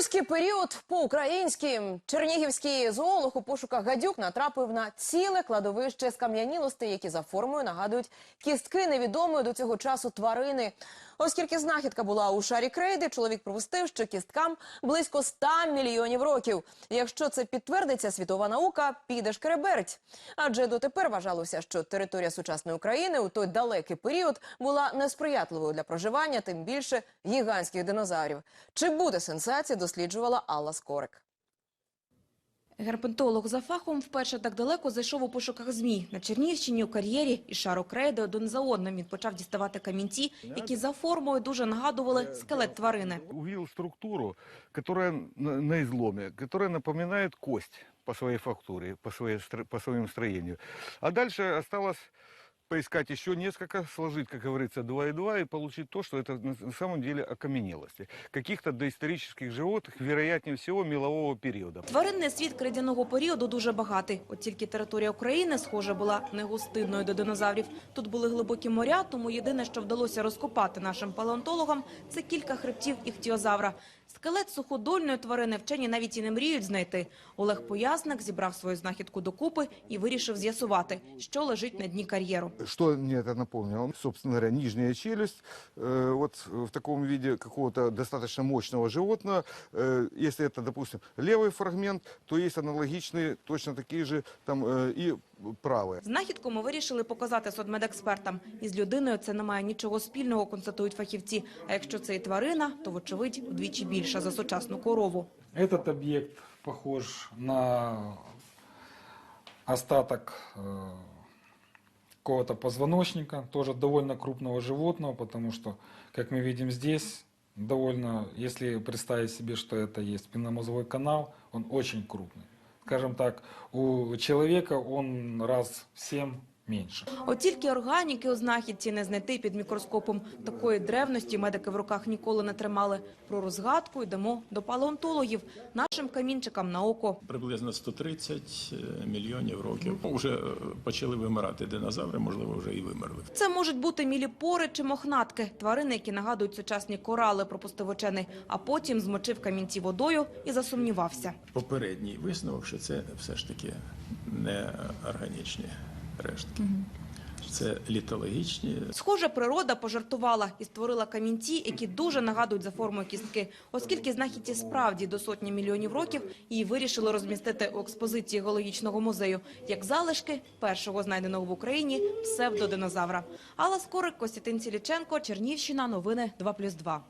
Юрський період по-українськи. Чернігівський зоолог у пошуках гадюк натрапив на ціле кладовище скам'янілостей, які за формою нагадують кістки невідомої до цього часу тварини. Оскільки знахідка була у шарі крейди, чоловік припустив, що кісткам близько 100 мільйонів років. Якщо це підтвердиться, світова наука піде шкереберть. Адже дотепер вважалося, що територія сучасної України у той далекий період була несприятливою для проживання, тим більше гігантських динозаврів. Чи буде сенсація, досліджувала Алла Скорик. Герпентолог за фахом вперше так далеко зайшов у пошуках змій. На Чернігівщині у кар'єрі і шару крейди один за одним він почав діставати камінці, які за формою дуже нагадували скелет тварини. увидел структуру, которая на, на изломе, которая напоминает кость по своей фактуре, по, своей, стро- по своему строению. А дальше осталось поискать еще несколько, сложить, как говорится, два и два и получить то, что это на самом деле окаменелости. Каких-то доисторических животных, вероятнее всего, мелового периода. Тваринний світ крейдяного періоду дуже багатий. От тільки територія України, схоже, була не гостинною до динозаврів. Тут були глибокі моря, тому єдине, що вдалося розкопати нашим палеонтологам, це кілька хребтів іхтіозавра. Скелет суходольної тварини вчені навіть і не мріють знайти. Олег Поясник зібрав свою знахідку докупи і вирішив з'ясувати, що лежить на дні кар'єру. Что мне это напомнило? Собственно говоря, нижняя челюсть, э, вот в таком виде какого-то достаточно мощного животного. Э, если это, допустим, левый фрагмент, то есть аналогичные, точно такие же там э, и правые. Знахідку ми вирішили показати судмедекспертам. Із людиною це не має нічого спільного, констатують фахівці. А якщо це і тварина, то, вочевидь, вдвічі більша за сучасну корову. Этот объект похож на остаток э, какого-то позвоночника, тоже довольно крупного животного, потому что, как мы видим здесь, довольно, если представить себе, что это есть спинномозговой канал, он очень крупный. Скажем так, у человека он раз в 7 меньше. От тільки органіки у знахідці не знайти під мікроскопом. Такої древності медики в руках ніколи не тримали. Про розгадку йдемо до палеонтологів. Нашим камінчикам на око. Приблизно 130 мільйонів років. Вже почали вимирати динозаври, можливо, вже і вимерли. Це можуть бути міліпори чи мохнатки, тварини, які нагадують сучасні корали, пропустив учений. А потім змочив камінці водою і засумнівався. Попередній висновок, що це все ж таки не органічні рештки. Це літологічні Схоже, природа пожартувала і створила камінці, які дуже нагадують за формою кістки. Оскільки знахідці справді до сотні мільйонів років, її вирішили розмістити у експозиції геологічного музею як залишки першого знайденого в Україні псевдодинозавра. Алла Скорик, Костянтин Ціліченко, Чернівщина. Новини 2+,2.